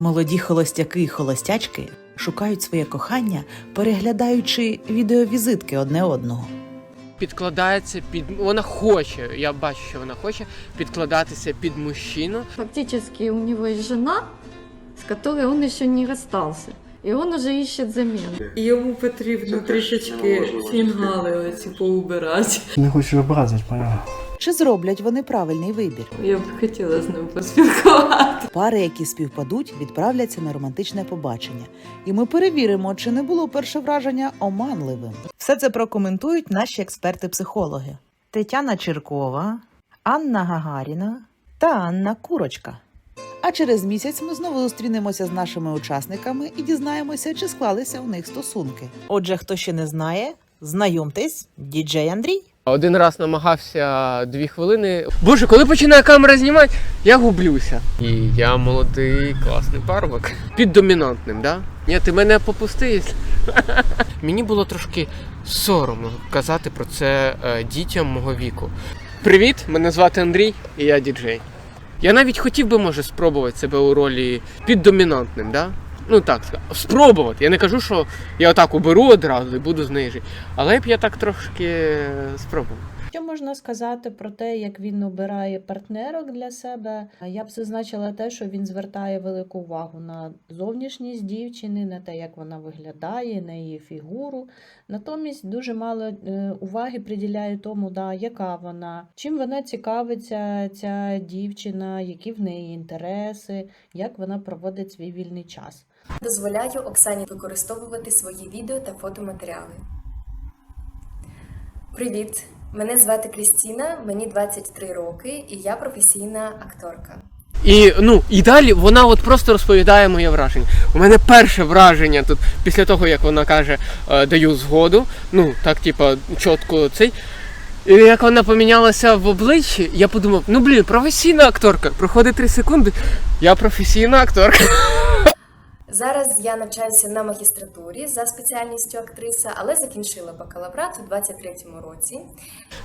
Молоді холостяки і холостячки шукають своє кохання, переглядаючи відеовізитки одне одного. Підкладається під вона хоче. Я бачу, що вона хоче підкладатися під мужчину. Фактически у него есть жена, с которой он еще не расстался. И он уже ищет замену. Йому потрібно трішечки фінгали оці поубирати. Не хочу образити, поняла? Чи зроблять вони правильний вибір? Я б хотіла з ним поспілкувати. Пари, які співпадуть, відправляться на романтичне побачення, і ми перевіримо, чи не було перше враження оманливим. Все це прокоментують наші експерти-психологи: Тетяна Чиркова, Анна Гагаріна та Анна Курочка. А через місяць ми знову зустрінемося з нашими учасниками і дізнаємося, чи склалися у них стосунки. Отже, хто ще не знає, знайомтесь, діджей Андрій. Один раз намагався дві хвилини. Боже, коли починає камера знімати, я гублюся. І я молодий, класний парубок. Під домінантним, да? Ні, ти мене попусти. Мені було трошки соромно казати про це е, дітям мого віку. Привіт, мене звати Андрій, і я діджей. Я навіть хотів би, може, спробувати себе у ролі піддомінантним, да? Ну так, спробувати. Я не кажу, що я отак уберу одразу і буду з нею жити. Але б я так трошки спробував. Що можна сказати про те, як він обирає партнерок для себе? Я б зазначила те, що він звертає велику увагу на зовнішність дівчини, на те, як вона виглядає, на її фігуру. Натомість дуже мало е, уваги приділяє тому, да, яка вона, чим вона цікавиться, ця дівчина, які в неї інтереси, як вона проводить свій вільний час. Дозволяю Оксані використовувати свої відео та фотоматеріали. Привіт! Мене звати Крістіна, мені 23 роки, і я професійна акторка. І ну і далі вона от просто розповідає моє враження. У мене перше враження тут, після того як вона каже, е, даю згоду. Ну так, типа, чітко цей. І як вона помінялася в обличчі, я подумав, ну блін, професійна акторка. Проходить 3 секунди. Я професійна акторка. Зараз я навчаюся на магістратурі за спеціальністю актриса, але закінчила бакалаврат у 23-му році.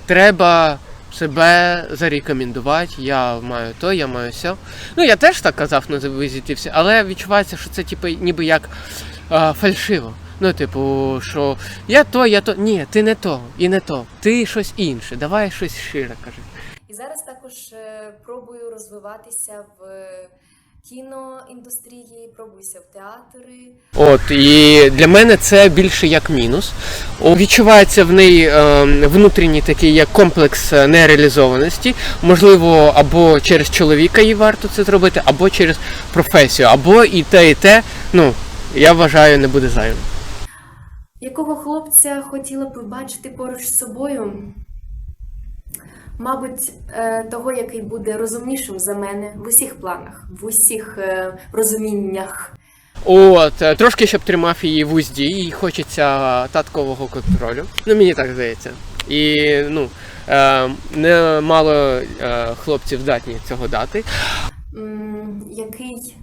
Треба себе зарекомендувати. Я маю то, я маю сьо. Ну я теж так казав на візиті але відчувається, що це типу, ніби як а, фальшиво. Ну, типу, що я то, я то. Ні, ти не то і не то. Ти щось інше. Давай щось шире кажи. І зараз також е, пробую розвиватися в кіноіндустрії, пробуюся в театри. От і для мене це більше як мінус. О, Відчувається в неї е, внутрішній такий як комплекс е, нереалізованості. Можливо, або через чоловіка їй варто це зробити, або через професію, або і те, і те. Ну я вважаю, не буде зайвим. Якого хлопця хотіла б бачити поруч з собою? Мабуть, е, того, який буде розумнішим за мене в усіх планах, в усіх е, розуміннях. От е, трошки щоб тримав її в узді, їй хочеться таткового контролю. Ну мені так здається. І ну е, не мало е, хлопців здатні цього дати. М, Який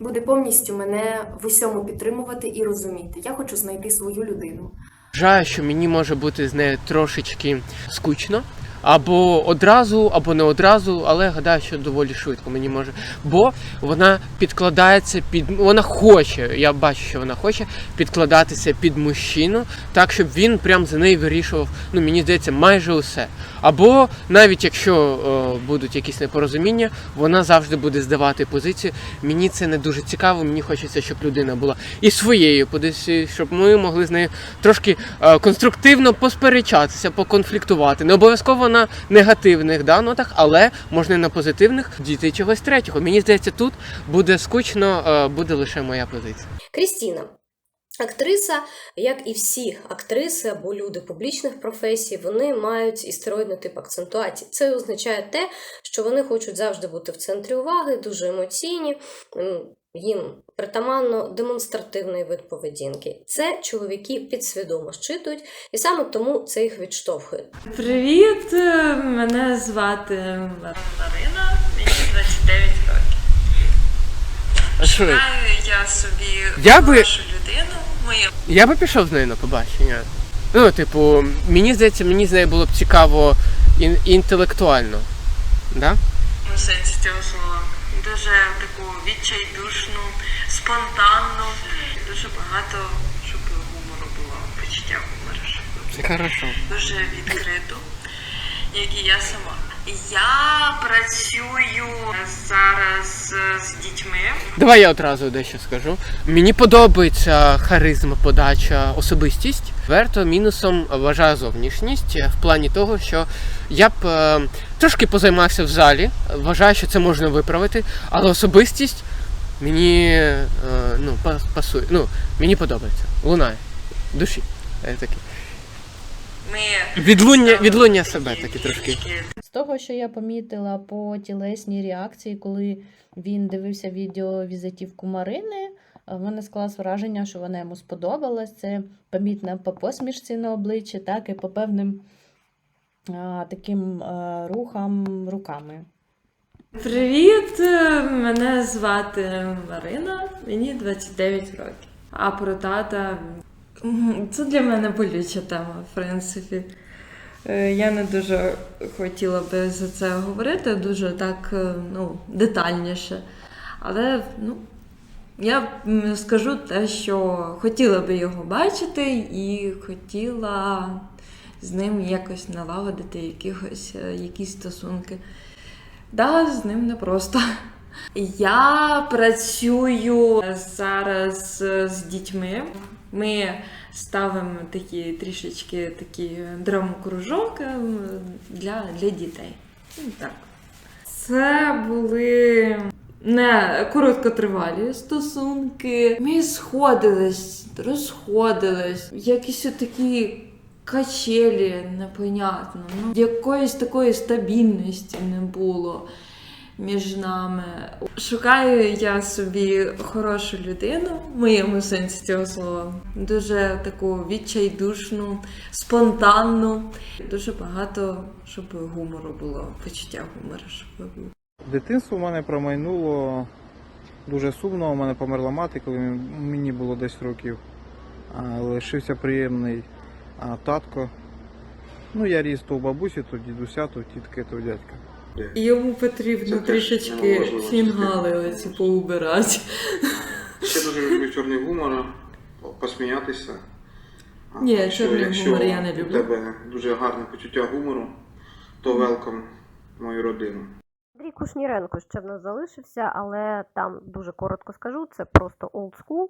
буде повністю мене в усьому підтримувати і розуміти. Я хочу знайти свою людину. Вважаю, що мені може бути з нею трошечки скучно. Або одразу, або не одразу, але гадаю, що доволі швидко мені може. Бо вона підкладається під. Вона хоче, я бачу, що вона хоче підкладатися під мужчину, так, щоб він прям за нею вирішував, ну мені здається, майже усе. Або навіть якщо е, будуть якісь непорозуміння, вона завжди буде здавати позицію. Мені це не дуже цікаво, мені хочеться, щоб людина була і своєю позицією, щоб ми могли з нею трошки е, конструктивно посперечатися, поконфліктувати. Не обов'язково на негативних да, нотах, але можна і на позитивних дійти чогось третього. Мені здається, тут буде скучно, е, буде лише моя позиція. Крістіна. Актриса, як і всі актриси або люди публічних професій, вони мають істероїдний тип акцентуації. Це означає те, що вони хочуть завжди бути в центрі уваги, дуже емоційні. Їм притаманно демонстративний вид поведінки. Це чоловіки підсвідомо щитують, і саме тому це їх відштовхує. Привіт, е, мене звати Марина, мені 29 років. Що? Я собі Я би- хорошу людину. Моє Я би пішов з нею на побачення. Ну, типу, мені здається, мені з нею було б цікаво ін- інтелектуально. Да? ну, сенсі цього слова. Дуже таку відчайдушну, спонтанну. Дуже багато, щоб гумору було, почуття гумору. щоб. Хорошо. Дуже відкриту, як і я сама. Я працюю зараз з дітьми. Давай я одразу дещо скажу. Мені подобається харизма, подача, особистість. Верто мінусом вважаю зовнішність е, в плані того, що я б е, трошки позаймався в залі. Вважаю, що це можна виправити, але особистість мені е, ну, пасує. Ну, мені подобається. Лунає. Душі. Е, таке. Ми Відлуння, відлуння себе таке трошки. З того, що я помітила по тілесній реакції, коли він дивився відео візитівку Марини, в мене склалось враження, що вона йому сподобалась. Це помітно по посмішці на обличчі, так і по певним а, таким а, рухам руками. Привіт! е, Мене звати Марина, мені 29 років. А про тата це для мене болюча тема, в принципі. Е, Я не дуже хотіла би за це говорити, дуже так е, ну, детальніше. Але ну, я скажу те, що хотіла би його бачити і хотіла з ним якось налагодити якихось, е, якісь стосунки. Да, з ним непросто. Я працюю зараз з дітьми. Ми ставимо такі трішечки такі драмокружок ем, для, для дітей. Ну, Так. Це були не короткотривалі стосунки. Ми сходились, розходились. Якісь такі качелі, непонятно. Ну, якоїсь такої стабільності не було між нами. Шукаю я собі хорошу людину, в моєму сенсі цього слова. Дуже таку відчайдушну, спонтанну. Дуже багато, щоб гумору було, почуття гумору, щоб було. Дитинство в мене промайнуло дуже сумно. У мене померла мати, коли мені було 10 років. Лишився приємний татко. Ну, я ріс то у бабусі, то дідуся, то тітки, то дядька. Йому потрібно трішечки фінгали оці поубирати. Ще дуже люблю чорний гумор, посміятися. Ні, якщо- чорний якщо гумор я не люблю. У тебе дуже гарне почуття гумору, то велком мою родину. Андрій Кушніренко ще в нас залишився, але там дуже коротко скажу, це просто school,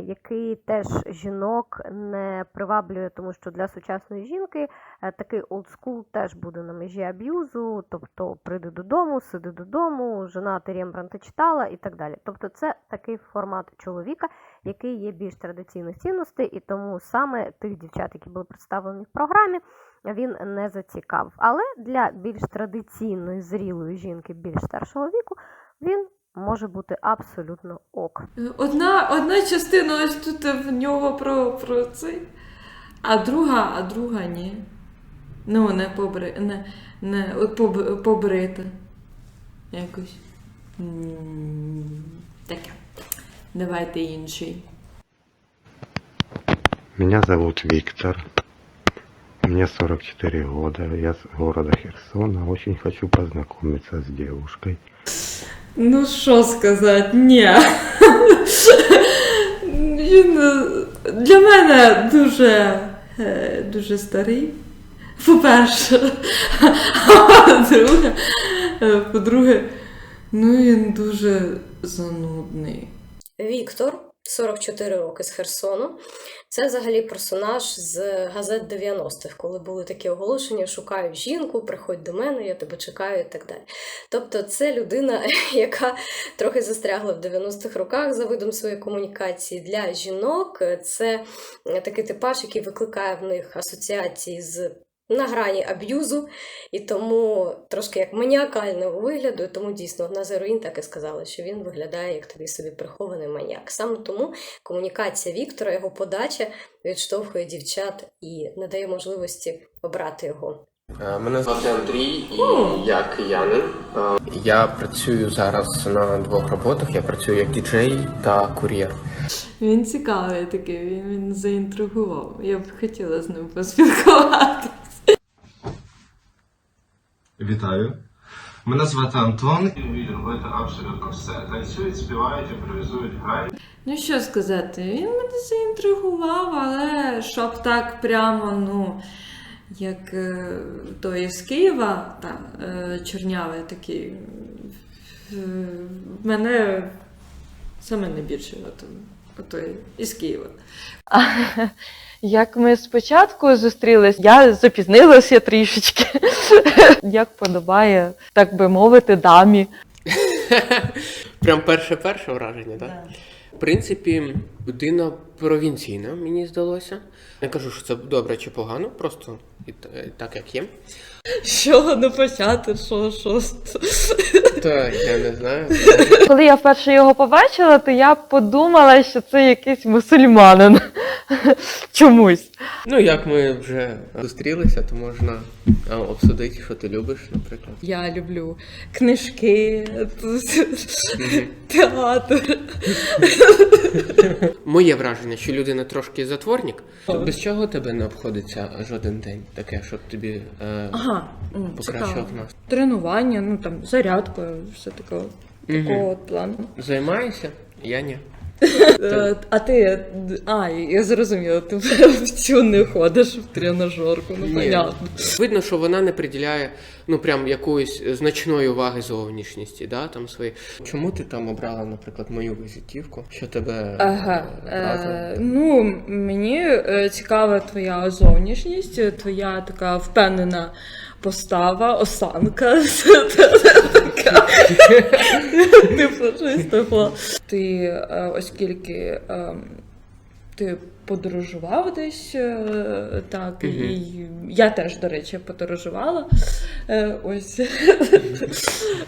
який теж жінок не приваблює, тому що для сучасної жінки е, такий school теж буде на межі аб'юзу, тобто прийди додому, сиди додому, жена ти Рембранта читала і так далі. Тобто це такий формат чоловіка, який є більш традиційних цінностей, і тому саме тих дівчат, які були представлені в програмі, він не зацікавив. Але для більш традиційної зрілої жінки, більш старшого віку, він може бути абсолютно ок. Одна, одна частина ось тут в нього про, про цей, а друга, а друга ні. Ну, не побри, не, не от поб, побрита. Якось. Таке. Давайте інший. Меня зовут Виктор. Мне 44 года. Я с города Херсона. Очень хочу познакомиться с девушкой. Ну, що сказати, ні. Він для мене дуже, е, дуже старий. По-перше, а по-друге, е, по-друге, ну він дуже занудний. Віктор, 44 роки з Херсону. Це взагалі персонаж з газет 90-х, коли були такі оголошення: шукаю жінку, приходь до мене, я тебе чекаю і так далі. Тобто, це людина, яка трохи застрягла в 90-х роках за видом своєї комунікації. Для жінок це такий типаж, який викликає в них асоціації з. На грані аб'юзу, і тому трошки як маніакального вигляду, і тому дійсно одна з героїнь так і сказала, що він виглядає як такий собі прихований маніак. Саме тому комунікація Віктора, його подача відштовхує дівчат і не дає можливості обрати його. Е, Мене звати Андрій, і я киянин. Е, Я працюю зараз на двох роботах. Я працюю як діджей та кур'єр. Він цікавий такий, він, він заінтригував. Я б хотіла з ним поспілкуватися. Вітаю. Мене звати Антон. Він робити абсолютно все. Танцюють, співають, імпровізують, грають. Ну що сказати, він мене заінтригував, але щоб так прямо, ну, як е, той з Києва, та, е, чорнявий такий, е, мене саме найбільше от, той із Києва. Як ми спочатку зустрілись, я запізнилася трішечки, як подобає, так би мовити, дамі. Прям перше-перше враження, так? В принципі, людина провінційна, мені здалося. Не кажу, що це добре чи погано, просто так як є. Що ну почати, що, що? Та я не знаю. Коли я вперше його побачила, то я подумала, що це якийсь мусульманин. Чомусь. Ну, як ми вже зустрілися, то можна обсудити, що ти любиш, наприклад. Я люблю книжки, театр. Моє враження, що людина трошки затворник. Без чого тебе не обходиться жоден день таке, щоб тобі е, Ага, покращував цікаво. нас. Тренування, ну там зарядка, все таке, такого от плану. Займаюся, Я ні. Е, А ти, а, я зрозуміла, ти в цю не ходиш в тренажерку, ну понятно. Видно, що вона не приділяє ну прям якоїсь значної уваги зовнішністі, да, там свої. Чому ти там обрала, наприклад, мою візитівку? Що тебе Ага, е, е, ну мені е, цікава твоя зовнішність, твоя така впевнена постава, осанка. Така. Типу, щось. Ти, е, оскільки ем, ти подорожував десь, е, так, і я теж, до речі, подорожувала. Е, Ось.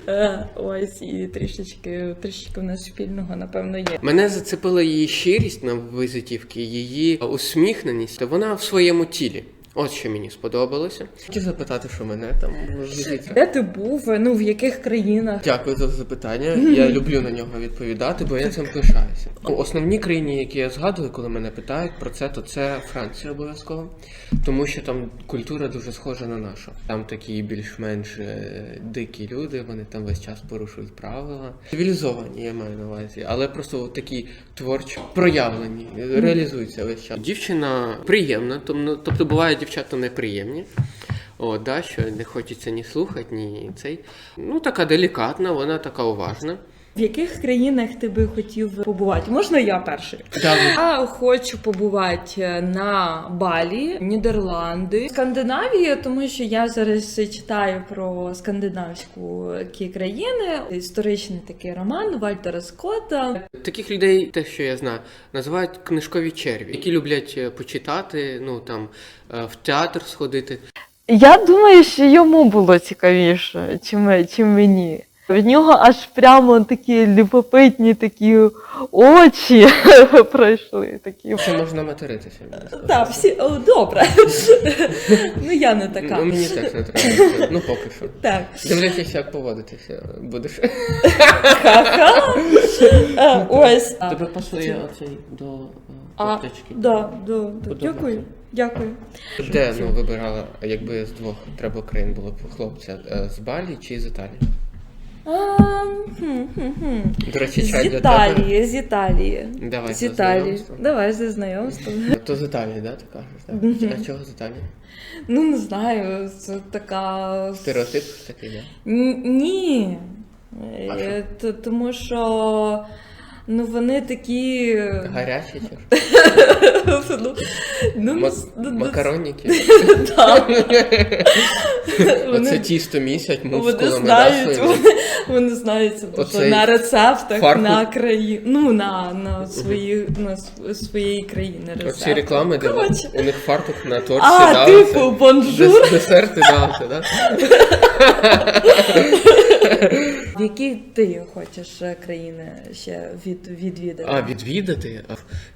Е, Ось, і трішечки, трішечки в нас спільного, напевно, є. Мене зацепила її щирість на визитівці, її усміхненість. Та вона в своєму тілі. От що мені сподобалося. Хотів запитати, що мене там. Де ти був? Ну в яких країнах? Дякую за запитання. Я люблю на нього відповідати, бо я цим пишаюся. Ну, Основні країни, які я згадую, коли мене питають про це, то це Франція обов'язково, тому що там культура дуже схожа на нашу. Там такі більш-менш е, дикі люди, вони там весь час порушують правила. Цивілізовані, я маю на увазі, але просто такі творчо проявлені, реалізуються весь час. Дівчина приємна, тому- тобто бувають дівчата неприємні. О, да, що не хочеться ні слухати, ні цей. Ну, така делікатна, вона така уважна. В яких країнах ти би хотів побувати? Можна я перший? Да, Я хочу побувати на Балі, Нідерланди, Скандинавії, тому що я зараз читаю про скандинавську країни. Історичний такий роман Вальтера Скотта. Таких людей, те, що я знаю, називають книжкові черві, які люблять е, почитати, ну там е, в театр сходити. Я думаю, що йому було цікавіше, чим, чим мені. В нього аж прямо такі любопитні такі очі пройшли. Такі. Ще можна материтися. Так, всі о, добре. ну я не така. Ну, мені теж не треба. Ну, поки що. Так. Дивлячись, як поводитися будеш. Ха-ха. Е, Ось. Тебе пасує оцей до е, кофточки? да, да, да. Дякую. Дякую. Де ну, вибирала, якби з двох треба країн було б хлопця е, з Балі чи з Італії? До речі, З чай для Італії, з Італії. Давай з за Італії. знайомство. Давай за знайомство. То з Італії, да, ти кажеш? Так? А чого з Італії? Ну, не знаю, це така. Стереотип такий, да? Н- Ні. А Е, т- Тому що ну, вони такі. Гарячі чи? ну, ну, Ма- ну, ну, Макароніки? Так. Оце Вони- тісто місять Вони мускулами, знають, вони, вони знають це Оцей на рецептах фарфор- на краї... ну, на, на, свої, на св- своєї країни рецепти. Оці реклами, де Коротше. у них фартук на торті, А, да, типу, бонжур. Дес- Десерти, да, оце, да? Які ти хочеш е, країни ще від, відвідати? А, відвідати?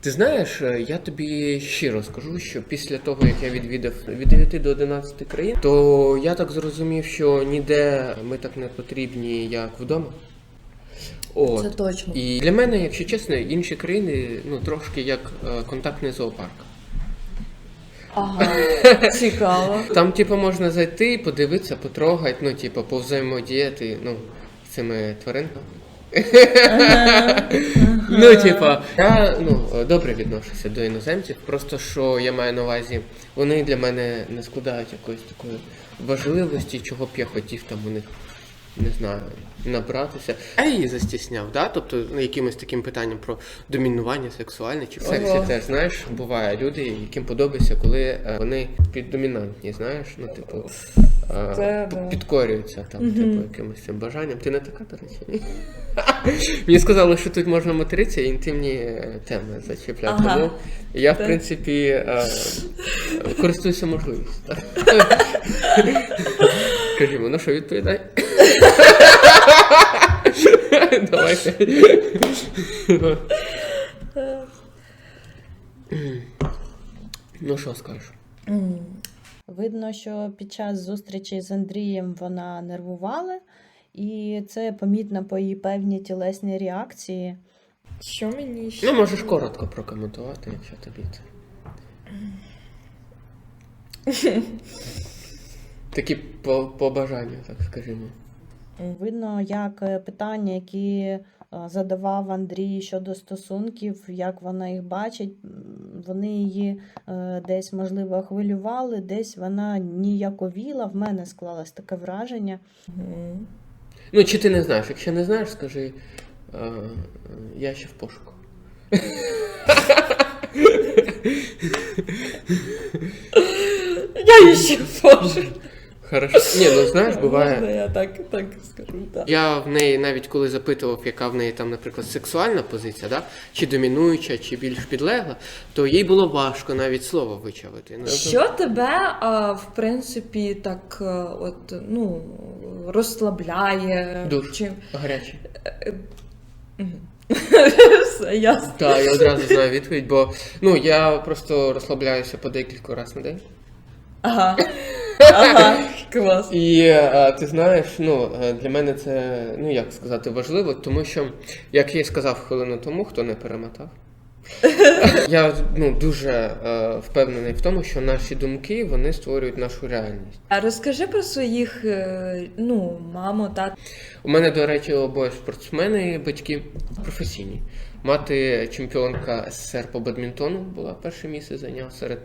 Ти знаєш, е, я тобі щиро скажу, що після того, як я відвідав від 9 до 11 країн, то я так зрозумів, що ніде ми так не потрібні, як вдома. От. Це точно. І для мене, якщо чесно, інші країни ну, трошки як е, контактний зоопарк. Ага, цікаво. Там, типу, можна зайти, подивитися, потрогати, ну, типу, повзаємодіяти, ну, цими тваринками. Ну, типа, я ну, добре відношуся до іноземців, просто що я маю на увазі, вони для мене не складають якоїсь такої важливості, чого б я хотів там у них, не знаю, набратися. Я її застісняв, да? тобто ну, якимось таким питанням про домінування сексуальне чи в сексі теж, знаєш, буває люди, яким подобається, коли е, вони піддомінантні, знаєш, ну, типу, е, Це да. підкорюються там, типу, якимось цим бажанням. Ти не така, до речі, ні? Мені сказали, що тут можна материтися і інтимні е, теми зачіпляти. Ага. Тому я, в принципі, е, користуюся можливістю. Скажімо, ну що, відповідай? Давайте. Ну що скажеш? Видно, що під час зустрічі з Андрієм вона нервувала, і це помітно по її певній тілесній реакції. Що мені ще? Ну, можеш коротко прокоментувати, якщо тобі це. Такі побажання, так скажімо. Видно, як е, питання, які е, задавав Андрій щодо стосунків, як вона їх бачить, вони її е, десь, можливо, хвилювали, десь вона ніяковіла. В мене склалось таке враження. Ну, чи ти не знаєш? Якщо не знаєш, скажи, я ще в пошуку. Я ще можу. Хорошо. Ні, ну знаєш, буває. Можна я так, так скажу, так. Я в неї навіть коли запитував, яка в неї там, наприклад, сексуальна позиція, да? чи домінуюча, чи більш підлегла, то їй було важко навіть слово вичавити. Ну, Що тебе, а, в принципі, так от, ну, розслабляє? Душ. Чи... Гаряче. Мгм. Все ясно. Так, я одразу знаю відповідь, бо ну я просто розслабляюся по декілька разів на день. Ага. Ага, клас. І е, ти знаєш, ну е, для мене це ну як сказати важливо, тому що, як я й сказав хвилину тому, хто не перемотав. Я ну дуже е, впевнений в тому, що наші думки вони створюють нашу реальність. А розкажи про своїх, е, ну, маму, тат. У мене, до речі, обоє спортсмени, батьки професійні. Мати чемпіонка СССР по бадмінтону була перше місце зайняв серед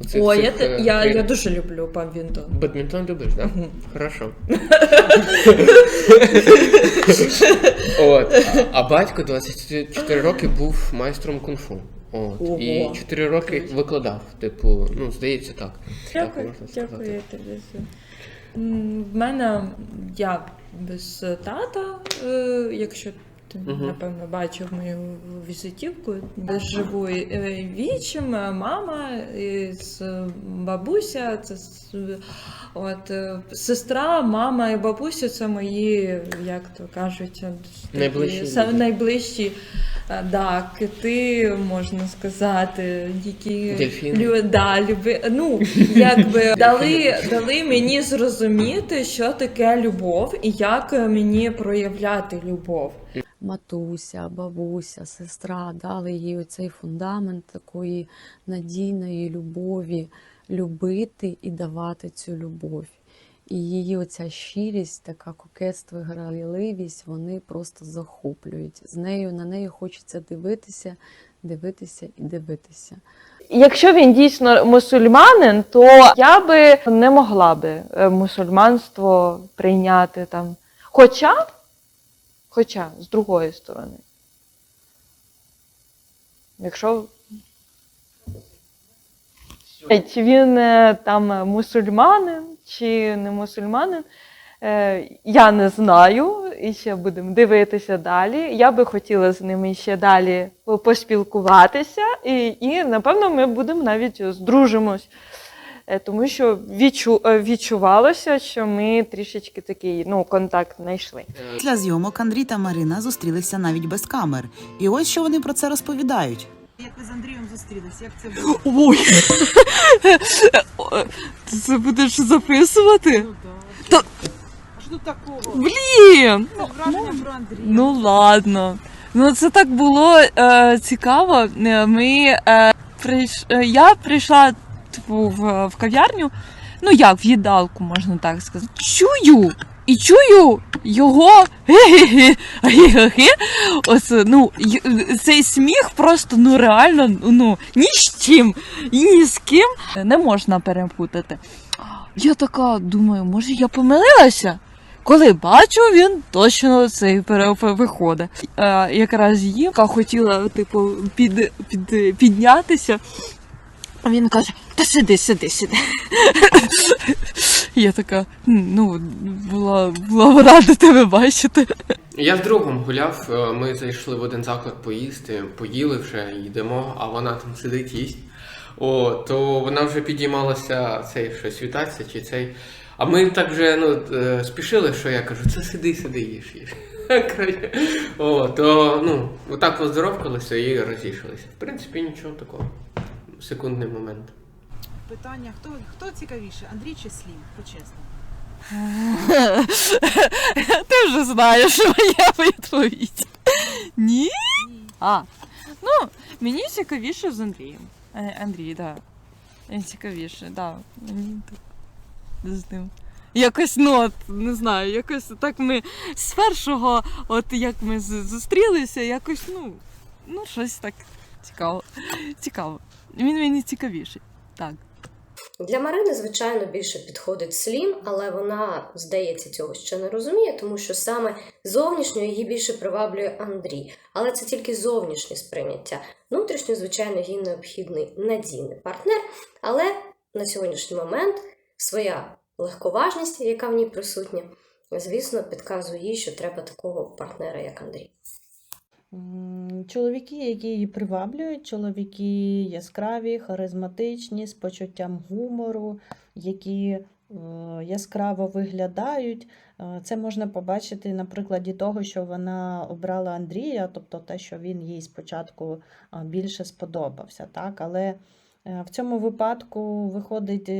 оцих О, я, цих, те- е, я, я тренерів. дуже люблю бадмінтон. Бадмінтон любиш, так? Да? Хорошо. От. А батько 24 роки був майстром кунг-фу. От. Ого. І 4 роки викладав. Типу, ну, здається, так. Так Дякую, можна дякую тобі. М, В мене я без тата, е, якщо ти Мгм. напевно бачив мою візитівку, де живу е, вічим, е, мама з бабуся, це от е, сестра, мама і бабуся це мої, як то кажуть, Найближчі са- найближчі. е, Да, кити, можна сказати, які лю, да, люби, ну, якби дали, дали мені зрозуміти, що таке любов і як мені проявляти любов. Матуся, бабуся, сестра дали їй оцей фундамент такої надійної любові, любити і давати цю любов. І її оця щирість, така кокетство, і грайливість, вони просто захоплюють. З нею на неї хочеться дивитися, дивитися і дивитися. Якщо він дійсно мусульманин, то я би не могла би е, мусульманство прийняти там. Хоча, хоча, з другої сторони. Якщо Е, чи він е, там мусульманин, чи не мусульманин, е, я не знаю. І ще будемо дивитися далі. Я би хотіла з ними ще далі поспілкуватися, і, і напевно ми будемо навіть здружимось. Е, Тому що відчу, е, відчувалося, що ми трішечки такий ну, контакт знайшли. Після зйомок Андрій та Марина зустрілися навіть без камер. І ось що вони про це розповідають. Як ви з Андрієм зустрілися? Як це було? Ой, ти це будеш записувати? Та... А що тут такого? Блін! враження про Андрія. Ну ладно. Ну це так було е, цікаво. Е, Ми, е, прийш... е, Я прийшла типу, в, в кав'ярню, ну як, в їдалку, можна так сказати. Чую! І чую його ге-ге-ге. Ну, цей сміх просто ну реально ну, ні з чим і ні з ким не можна перепутати. Я така думаю, може я помилилася? Коли бачу, він точно цей виходить. Е, якраз їмка хотіла, типу, під, під, піднятися. А він каже: Та сиди, сиди, сиди. Я така, ну, була, була рада тебе бачити. Я з другом гуляв, е, ми зайшли в один заклад поїсти, поїли вже, йдемо, а вона там сидить їсть. О, то вона вже підіймалася цей щось вітатися чи цей. А ми так вже ну, е, спішили, що я кажу, це сиди, сиди, їж, їж. О, то ну, отак поздоровкалися і розійшлися. В принципі, нічого такого. Секундний момент. Питання: хто, хто цікавіше, Андрій чи Слім? Почесно. Ти вже знаєш моя відповідь. Ні? А, ну, мені цікавіше з Андрієм. Е, Андрій, так. Да. Цікавіше, так. Да. Мені так з ним. Якось, ну, от, не знаю, якось так ми з першого, от як ми зустрілися, якось, ну, ну, щось так цікаво. Цікаво. Він мені цікавіший. Так. Для Марини, звичайно, більше підходить слім, але вона, здається, цього ще не розуміє, тому що саме зовнішньо її більше приваблює Андрій. Але це тільки зовнішнє сприйняття. Внутрішньо, звичайно, їй необхідний надійний партнер, але на сьогоднішній момент своя легковажність, яка в ній присутня, звісно, підказує їй, що треба такого партнера, як Андрій. Чоловіки, які її приваблюють, чоловіки яскраві, харизматичні, з почуттям гумору, які е, яскраво виглядають. Е, Це можна побачити на прикладі того, що вона обрала Андрія, тобто те, що він їй спочатку е, більше сподобався. Так? Але в цьому випадку виходить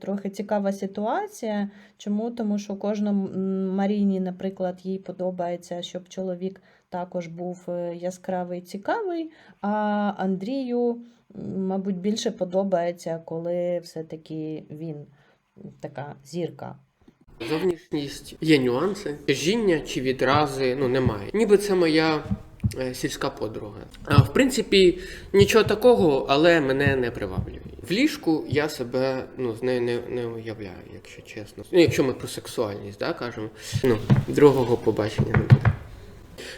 трохи цікава ситуація. Чому? Тому що кожному Маріні, наприклад, їй подобається, щоб чоловік також був е, яскравий цікавий, а Андрію, мабуть, більше подобається, коли все-таки він така зірка. Зовнішність є нюанси. Жіння чи відрази ну немає. Ніби це моя е, сільська подруга. А в принципі, нічого такого, але мене не приваблює. В ліжку я себе ну, з нею не, не уявляю, якщо чесно. Ну, якщо ми про сексуальність, да, кажемо. Ну, другого побачення не буде.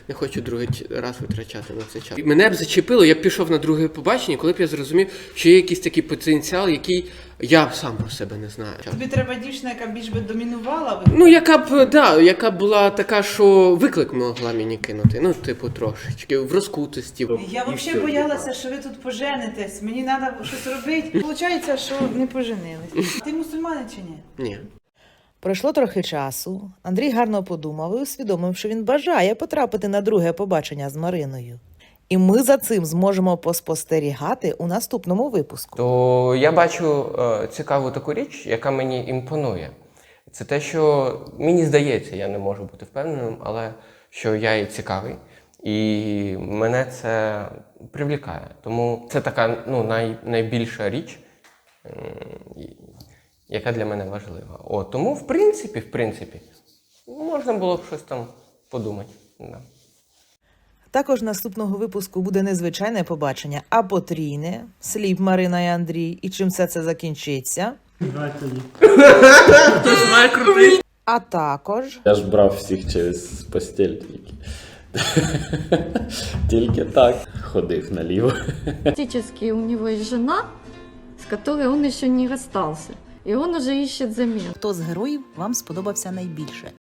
Не хочу другий раз витрачати на це час. Мене б зачепило, я б пішов на друге побачення, коли б я зрозумів, що є якийсь такий потенціал, який я сам про себе не знаю. Тобі треба дівчина, яка більш би домінувала. Ну, яка б, да, яка б була така, що виклик могла мені кинути. Ну, типу, трошечки, в розкутості. Я взагалі боялася, що ви тут поженитесь. Мені треба щось робити. Получається, що не поженились. Ти мусульманин чи ні? Ні. Пройшло трохи часу. Андрій гарно подумав і усвідомив, що він бажає потрапити на друге побачення з Мариною. І ми за цим зможемо поспостерігати у наступному випуску. То я бачу е, цікаву таку річ, яка мені імпонує. Це те, що мені здається, я не можу бути впевненим, але що я і цікавий, і мене це привлікає. Тому це така ну, най, найбільша річ, яка для мене важлива. О, тому, в принципі, в принципі, можна було б щось там подумати. Да. Також наступного випуску буде незвичайне побачення, а потрійне слів Марина і Андрій. І чим все це закінчиться. А також Я ж брав всіх через постіль тільки. Тільки так ходив наліво. Фактически у него есть жена, с которой он еще не расстался. И он уже іще замін. хто з героїв вам сподобався найбільше.